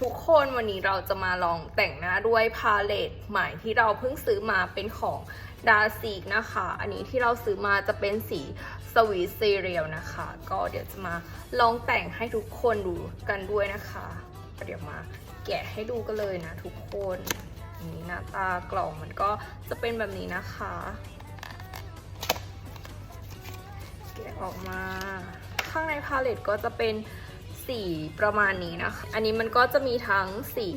ทุกคนวันนี้เราจะมาลองแต่งหน้าด้วยพาเลตใหม่ที่เราเพิ่งซื้อมาเป็นของดาซีกนะคะ อันนี้ที่เราซื้อมาจะเป็นสีสวีทซีเรียลนะคะ ก็เดี๋ยวจะมาลองแต่งให้ทุกคนดูกันด้วยนะคะเดี๋ยวมาแกะให้ดูกันเลยนะทุกคนนี่หน้าตากล่องมันก็จะเป็นแบบนี้นะคะ แกะออกมา ข้างในพาเลตก็จะเป็น สีประมาณนี้นะคะ อันนี้มันก็จะมีทั้งสี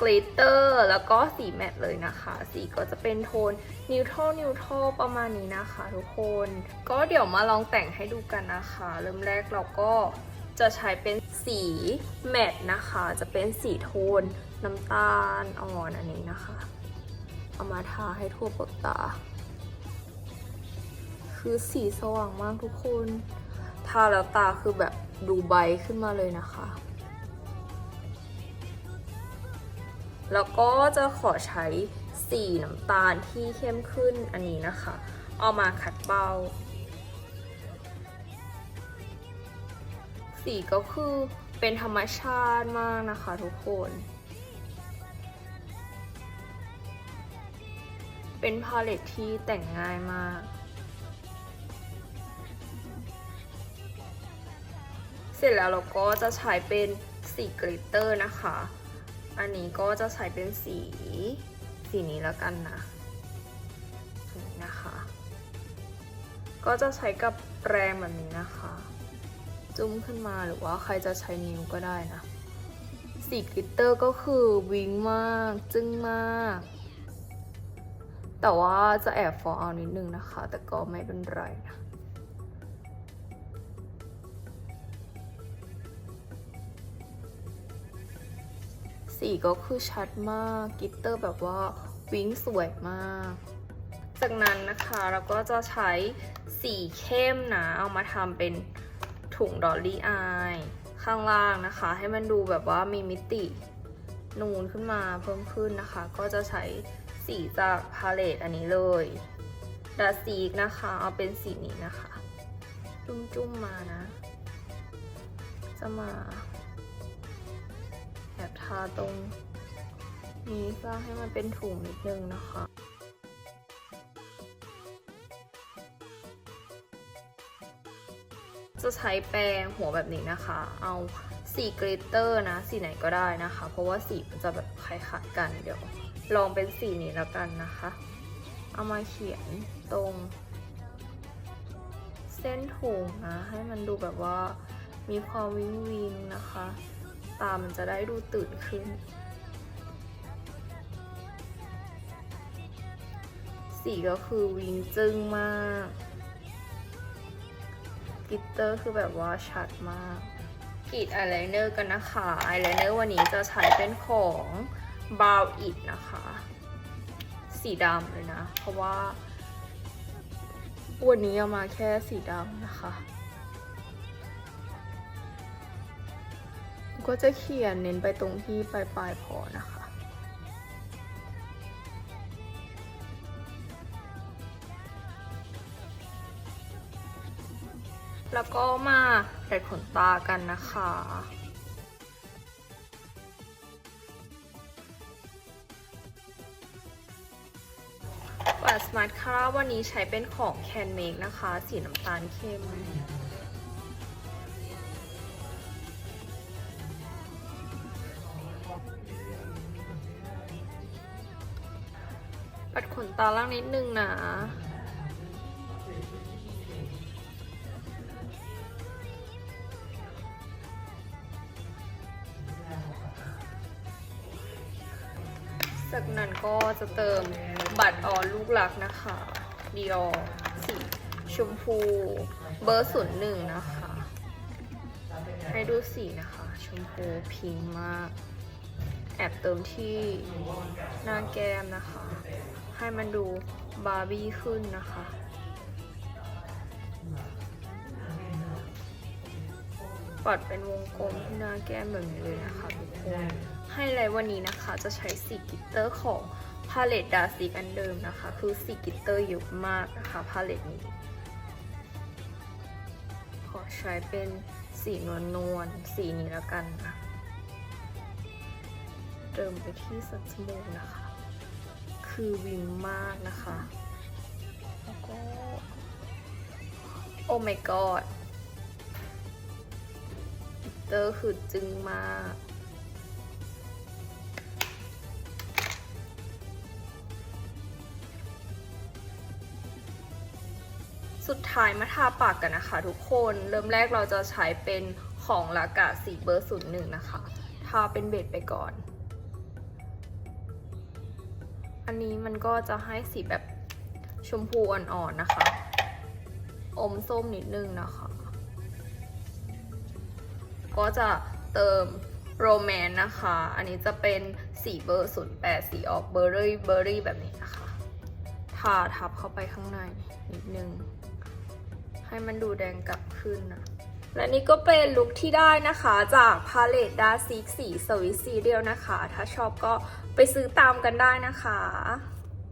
กลิตเตอร์แล้วก็สีแมตต์เลยนะคะ สีก็จะเป็นโทนนิวทรัลนิวทรัลประมาณนี้นะคะทุกคน ก็เดี๋ยวมาลองแต่งให้ดูกันนะคะ เริ่มแรกเราก็จะใช้เป็นสีแมตต์นะคะ จะเป็นสีโทนน้ำตาลอ่อนอันนี้นะคะ เอามาทาให้ทั่วเปลือกตา คือสีสว่างมากทุกคน ทาแล้วตาคือแบบ ดูใบขึ้นมาเลยนะคะ แล้วก็จะขอใช้สีน้ำตาลที่เข้มขึ้นอันนี้นะคะ เอามาขัดเบ้า สีก็คือเป็นธรรมชาติมากนะคะทุกคน เป็นพาเลตที่แต่งง่ายมาก ร็จแล้วเราก็จะใช้เป็นสีกลิตเตอร์นะคะ อันนี้ก็จะใช้เป็นสีสีนี้แล้วกันนะนะคะ ก็จะใช้กับแปรงแบบนี้นะคะ จุ้มขึ้นมาหรือว่าใครจะใช้นิ้วก็ได้นะ สีกลิตเตอร์ก็คือวิงมาก จึ้งมาก แต่ว่าจะแอบฟอเอานิดนึงนะคะ แต่ก็ไม่เป็นไรนะ สีก็คือชัดมาก กิตเตอร์แบบว่าวิ้งสวยมาก จากนั้นนะคะเราก็จะใช้สีเข้มนะเอามาทำเป็นถุงดอลลี่อายข้างล่างนะคะ ให้มันดูแบบว่ามีมิตินูนขึ้นมาเพิ่มขึ้นนะคะ ก็จะใช้สีจากพาเลตอันนี้เลยดาซีกนะคะ เอาเป็นสีนี้นะคะ จุ้มๆมานะ จะมา ตรงนี้เพื่อให้มันเป็นถุงนิดนึงนะคะจะใช้แปรงหัวแบบนี้นะคะ เอาสีกลิตเตอร์นะ สีไหนก็ได้นะคะ เพราะว่าสีมันจะแบบคล้ายๆกัน เดี๋ยวลองเป็นสีนี้แล้วกันนะคะ เอามาเขียนตรง เส้นถุงนะ ให้มันดูแบบว่ามีความวิงวิงนะคะ ตามันจะได้ดูตื่นขึ้น สีก็คือวิงจึ้งมาก กิตเตอร์คือแบบว่าชัดมากกรีดอายไลเนอร์กันนะคะอายไลเนอร์วันนี้จะใช้เป็นของบาวอิดนะคะ สีดำเลยนะ เพราะว่า วันนี้เอามาแค่สีดำนะคะ ก็จะเขียนเน้นไปตรงที่ปลายปลายๆพอนะคะ แล้วก็มาดัดขนตากันนะคะปัดสมาร์ทคาร่าวันนี้ใช้เป็นของแคนเมกนะคะ สีน้ำตาลเข้ม ปัดขนตาล่างนิดนึงนะจากนั้นก็จะเติมบัตรออลูกรักนะคะดีออสีชมพูเบอร์ศูนย์หนึ่งนะคะ ให้ดูสีนะคะ ชมพูพิงค์มาก แอบเติมที่หน้าแก้มนะคะ ให้มันดูบาร์บี้ขึ้นนะคะปัดเป็นวงกลมที่หน้าแก้มแบบนี้เลยนะคะทุกคนไฮไลท์วันนี้นะคะจะใช้สีกิตเตอร์ของพาเลตดาซิกอันเดิมนะคะ คือสีกิตเตอร์เยอะมากนะคะพาเลตนี้ ขอใช้เป็นสีนวลนวลๆสีนี้แล้วกันนะ เติมไปที่สันจมูนะคะ คือวิงมากนะคะ แล้วก็ โอ้ my god เตอร์คือจึงมากสุดท้ายมาทาปากกันนะคะทุกคน เริ่มแรกเราจะใช้เป็นของลากาสีเบอร์ศูนย์หนึ่งนะคะ ทาเป็นเบสไปก่อน อันนี้มันก็จะให้สีแบบชมพูอ่อนๆนะคะ อมส้มนิดนึงนะคะ ก็จะเติมโรแมนนะคะ อันนี้จะเป็นสีเบอร์ศูนย์แปดสีออกเบอร์รี่เบอร์รี่แบบนี้นะคะ ทาทับเข้าไปข้างในนิดนึง ให้มันดูแดงกลับขึ้นนะ และนี่ก็เป็นลุคที่ได้นะคะจากพาเลตดาซิกสีสวิสซีเรียลนะคะ ถ้าชอบก็ไปซื้อตามกันได้นะคะ